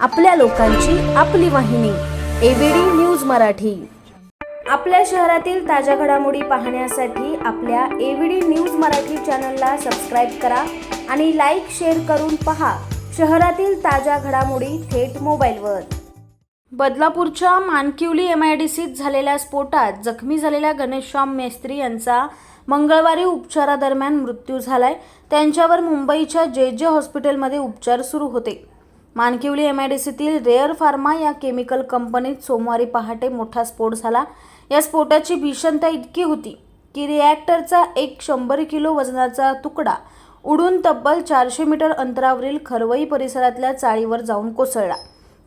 आपल्या लोकांची आपली वाहिनी एबीडी न्यूज मराठी. आपल्या शहरातील ताज्या घडामोडी पाहण्यासाठी आपल्या एबीडी न्यूज मराठी चॅनलला सबस्क्राईब करा आणि लाईक शेअर करून पहा शहरातील ताज्या घडामोडी थेट मोबाईलवर. बदलापूरच्या मानकिवली एम आय डी सीत झालेल्या स्फोटात जखमी झालेल्या गणेशश्याम मेस्त्री यांचा मंगळवारी उपचारादरम्यान मृत्यू झालाय. त्यांच्यावर मुंबईच्या जे जे हॉस्पिटलमध्ये उपचार सुरू होते. मानकिवली एम आय डी सीतील रेअर फार्मा या केमिकल कंपनीत सोमवारी पहाटे मोठा स्फोट झाला. या स्फोटाची भीषणता इतकी होती की रिॲक्टरचा एक शंभर किलो वजनाचा तुकडा उडून तब्बल चारशे मीटर अंतरावरील खरवई परिसरातल्या चाळीवर जाऊन कोसळला.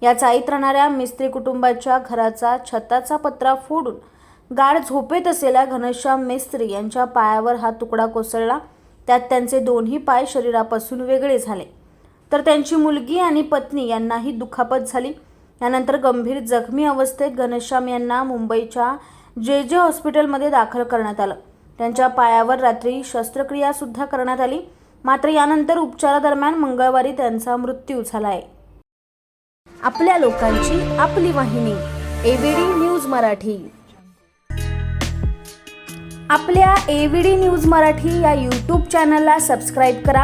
या चाळीत राहणाऱ्या मिस्त्री कुटुंबाच्या घराचा छताचा पत्रा फोडून गाढ झोपेत असलेल्या घनश्याम मिस्त्री यांच्या पायावर हा तुकडा कोसळला. त्यात त्यांचे दोन्ही पाय शरीरापासून वेगळे झाले. तर त्यांची मुलगी आणि पत्नी यांनाही दुखापत झाली. यानंतर गंभीर जखमी अवस्थेत घनश्याम यांना मुंबईच्या जे जे हॉस्पिटलमध्ये दाखल करण्यात आलं. त्यांच्या पायावर रात्री शस्त्रक्रियासुद्धा करण्यात आली. मात्र यानंतर उपचारादरम्यान मंगळवारी त्यांचा मृत्यू झाला आहे. आपल्या लोकांची आपली वाहिनी एबीडी न्यूज मराठी. आपल्या एबीडी न्यूज मराठी या यूट्यूब चॅनलला सबस्क्राईब करा.